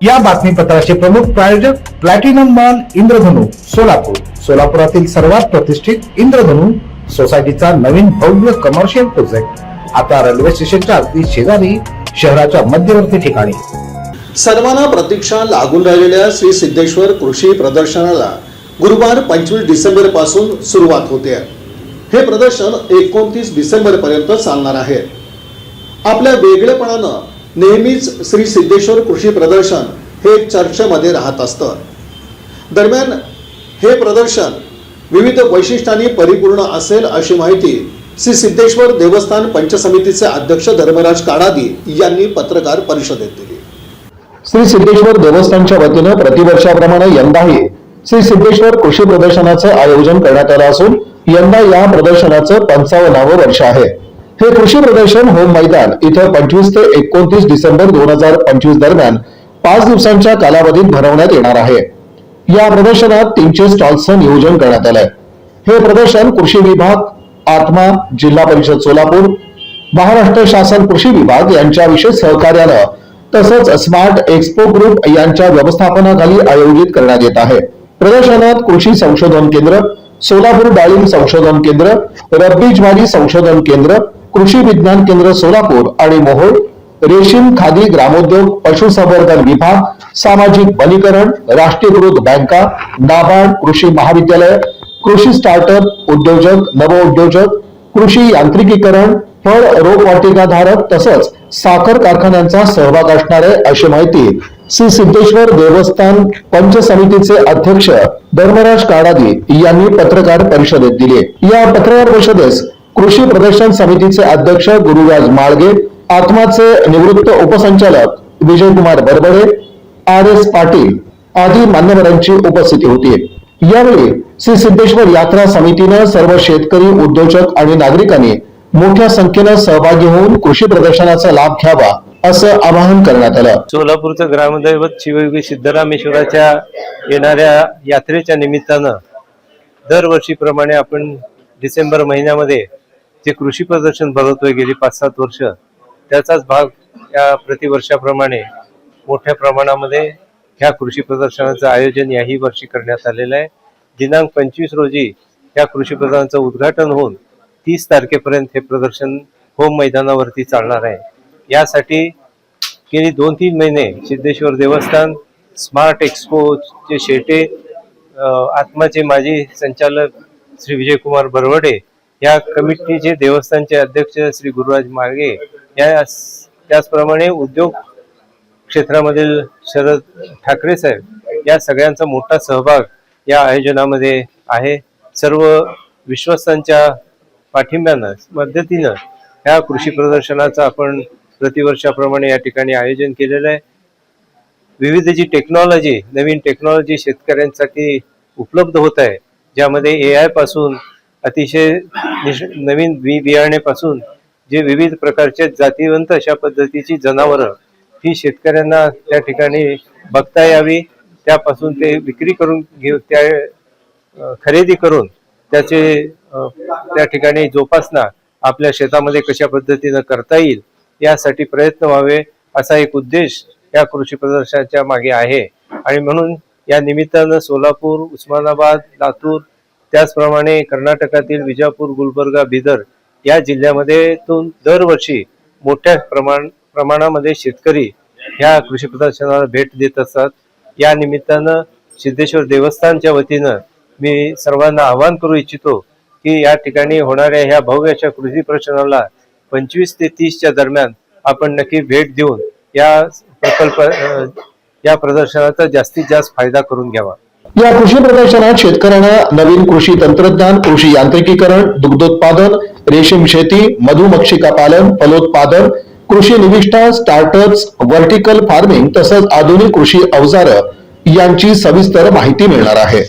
या बातमीपत्राचे प्रमुख प्रायोजक प्लॅटिनम मॉल इंद्रधनु सोलापूर. सोलापुरातील सर्वात प्रतिष्ठित इंद्रधनु सोसायटीचा नवीन भव्य कमर्शियल प्रोजेक्ट आता रेल्वे स्टेशनच्या अगदी शेजारी शहराच्या मध्यवर्ती ठिकाणी. सर्वांना प्रतीक्षा लागून राहिलेल्या श्री सिद्धेश्वर कृषी प्रदर्शनाला गुरुवार पंचवीस डिसेंबरपासून सुरुवात होते. हे प्रदर्शन एकोणतीस डिसेंबर पर्यंत चालणार आहे. आपल्या वेगळेपणानं नेहमीच श्री सिद्धेश्वर कृषी प्रदर्शन हे चर्चेमध्ये राहत असतं. दरम्यान हे प्रदर्शन विविध वैशिष्ट्यांनी परिपूर्ण असेल अशी माहिती श्री सिद्धेश्वर देवस्थान पंचसमितीचे अध्यक्ष धर्मराज काडादी यांनी पत्रकार परिषदेत दिली. श्री सिद्धेश्वर देवस्थानच्या वतीनं प्रतिवर्षाप्रमाणे यंदाही श्री सिद्धेश्वर कृषी प्रदर्शनाचं आयोजन करण्यात आलं असून यंदा या प्रदर्शनाचं पंचावन्नावं वर्ष आहे. हे कृषी प्रदर्शन होम मैदान इथं पंचवीस ते एकोणतीस डिसेंबर दोन हजार पंचवीस दरम्यान पाच दिवसांच्या कालावधीत भरवण्यात येणार आहे. या प्रदर्शनात तीनशे स्टॉल्सचं नियोजन करण्यात आलंय. हे प्रदर्शन कृषी विभाग आत्मा जिल्हा परिषद सोलापूर महाराष्ट्र शासन कृषी विभाग यांच्या विशेष सहकार्यानं तसंच स्मार्ट एक्सपो ग्रुप यांच्या व्यवस्थापनाखाली आयोजित करण्यात येत आहे. प्रदर्शनात कृषी संशोधन केंद्र सोलापूर डाळिंब संशोधन केंद्र रब्बी ज्वारी संशोधन केंद्र कृषी विज्ञान केंद्र सोलापूर आणि मोहोळ रेशीम खादी ग्रामोद्योग पशुसंवर्धन विभाग सामाजिक वनीकरण राष्ट्रीयकृत बँका नाबार्ड कृषी महाविद्यालय कृषी स्टार्टअप उद्योजक नवउद्योजक कृषी यांत्रिकीकरण फळ रोपवाटिकाधारक तसंच साखर कारखान्यांचा सहभाग असणार आहे अशी माहिती श्री सिद्धेश्वर देवस्थान पंच समितीचे अध्यक्ष धर्मराज काडादी यांनी पत्रकार परिषदेत दिली. या पत्रकार परिषदेस कृषी प्रदर्शन समितीचे अध्यक्ष गुरुराज माळगे आत्माचे निवृत्त उपसंचालक विजयकुमार बरबडे आर एस पाटील आदी मान्यवरांची उपस्थिती होती. यावेळी श्री सिद्धेश्वर यात्रा समितीनं सर्व शेतकरी उद्योजक आणि नागरिकांनी मोठ्या संख्येनं सहभागी होऊन कृषी प्रदर्शनाचा लाभ घ्यावा असं आवाहन करण्यात आलं. सोलापूरचं ग्रामदैवत शिवयोगी सिद्धरामेश्वराच्या येणाऱ्या यात्रेच्या निमित्तानं दरवर्षीप्रमाणे आपण डिसेंबर महिन्यामध्ये जे कृषी प्रदर्शन भरवतोय गेली पाच सात वर्ष त्याचाच भाग या प्रतिवर्षाप्रमाणे मोठ्या प्रमाणामध्ये ह्या कृषी प्रदर्शनाचं आयोजन याही वर्षी करण्यात आलेलं आहे. दिनांक पंचवीस रोजी या कृषी प्रदर्शनाचं उद्घाटन होऊन तीस तारखेपर्यंत हे प्रदर्शन होम मैदानावरती चालणार आहे. यासाठी गेली दोन तीन महिने सिद्धेश्वर देवस्थान स्मार्ट एक्सपोचे शेटे आत्माचे माजी संचालक श्री विजयकुमार बरवडे या कमिटीचे देवस्थानचे अध्यक्ष श्री गुरुराज मार्गे या त्याचप्रमाणे उद्योग क्षेत्रामधील शरद ठाकरे साहेब या सगळ्यांचा मोठा सहभाग या आयोजनामध्ये आहे. सर्व विश्वस्तांच्या पाठिंब्यानं मदतीनं ह्या कृषी प्रदर्शनाचं आपण प्रतिवर्षाप्रमाणे या ठिकाणी आयोजन केलेलं आहे. विविध जी टेक्नॉलॉजी नवीन टेक्नॉलॉजी शेतकऱ्यांसाठी उपलब्ध होत आहे ज्यामध्ये ए आयपासून अतिशय नवीन बी बियाणेपासून जे विविध प्रकारचे जातीवंत अशा पद्धतीची जनावरं ही शेतकऱ्यांना त्या ठिकाणी बघता यावी. त्यापासून ते विक्री करून घेऊ त्या खरेदी करून त्याचे त्या ठिकाणी जोपासना आपल्या शेतामध्ये कशा पद्धतीनं करता येईल यासाठी प्रयत्न व्हावे असा एक उद्देश या कृषी प्रदर्शनाच्या मागे आहे. आणि म्हणून या निमित्तानं सोलापूर उस्मानाबाद लातूर त्याचप्रमाणे कर्नाटकातील विजापूर गुलबर्गा बिदर या जिल्ह्यामध्ये तून दरवर्षी मोठ्या प्रमाण प्रमाणामध्ये शेतकरी ह्या कृषी प्रदर्शनाला भेट देत असतात. या निमित्तानं सिद्धेश्वर देवस्थानच्या वतीनं मी सर्वांना आवाहन करू इच्छितो की या ठिकाणी होणाऱ्या ह्या भव्य अशा कृषी प्रदर्शनाला पंचवीस ते तीसच्या दरम्यान आपण नक्की भेट देऊन या प्रकल्प या प्रदर्शनाचा जास्तीत जास्त फायदा करून घ्यावा. या कृषी प्रदर्शनात शेतकऱ्यांना नवीन कृषी तंत्रज्ञान कृषी यांत्रिकीकरण दुग्धोत्पादन रेशीम शेती मधुमक्षिका पालन फलोत्पादन कृषी निविष्ठा स्टार्टअप्स व्हर्टिकल फार्मिंग तसंच आधुनिक कृषी अवजारं यांची सविस्तर माहिती मिळणार आहे.